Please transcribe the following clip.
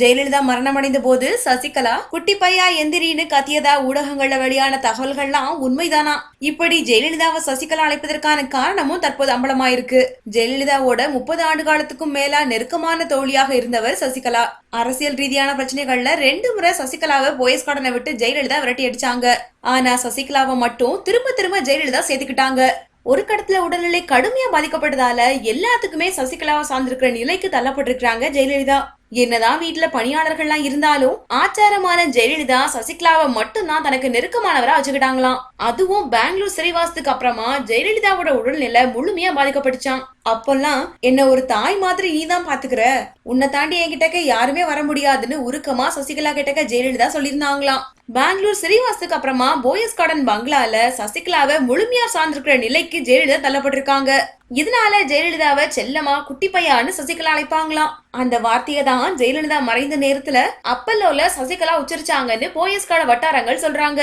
ஜெயலலிதா மரணமடைந்த போது சசிகலா குட்டி பையா எந்திரின்னு கத்தியதா ஊடகங்கள்ல வெளியான தகவல்கள்லாம் உண்மைதானா? இப்படி ஜெயலலிதாவை சசிகலா அழைப்பதற்கான காரணமும் தற்போது அம்பலமாயிருக்கு. ஜெயலலிதாவோட முப்பது ஆண்டு காலத்துக்கும் மேலா நெருக்கமான தோழியாக இருந்தவர் சசிகலா. அரசியல் ரீதியான பிரச்சனைகள்ல ரெண்டு முறை சசிகலாவை போயஸ் கார்டனை விட்டு ஜெயலலிதா விரட்டி அடிச்சாங்க. ஆனா சசிகலாவை மட்டும் திரும்ப திரும்ப ஜெயலலிதா சேர்த்துக்கிட்டாங்க. ஒரு கடத்துல உடல்நிலை கடுமையா பாதிக்கப்பட்டதால எல்லாத்துக்குமே சசிகலாவை சார்ந்திருக்கிற நிலைக்கு தள்ளப்பட்டிருக்கிறாங்க ஜெயலலிதா. என்னதான் வீட்டுல பணியாளர்கள்லாம் இருந்தாலும் ஆச்சாரமான ஜெயலலிதா சசிகலாவை மட்டும்தான் தனக்கு நெருக்கமானவரா வச்சுக்கிட்டாங்களாம். அதுவும் பெங்களூர் சிறைவாசத்துக்கு அப்புறமா ஜெயலலிதாவோட உடல்நிலை முழுமையா பாதிக்கப்பட்டுச்சான் அப்பெல்லாம் என்ன ஒரு தாய் மாதிரி நீ தான் பாத்துக்கிற. உன்னை தாண்டி என்கிட்டக்க யாருமே வர முடியாதுன்னு உருக்கமா சசிகலா கிட்டக்க ஜெயலலிதா சொல்லியிருந்தாங்களாம். பெங்களூர் சிறீவாசுக்கு அப்புறமா போயஸ் கார்டன் பங்களால சசிகலாவை முழுமையா சார்ந்திருக்கிற நிலைக்கு ஜெயலலிதா தள்ளப்பட்டிருக்காங்க. இதனால ஜெயலலிதாவை செல்லமா குட்டி பையான்னு சசிகலா அழைப்பாங்களாம். அந்த வார்த்தையை தான் ஜெயலலிதா மறைந்த நேரத்துல அப்பல்லோல சசிகலா உச்சரிச்சாங்கன்னு போயஸ் கார்டு வட்டாரங்கள் சொல்றாங்க.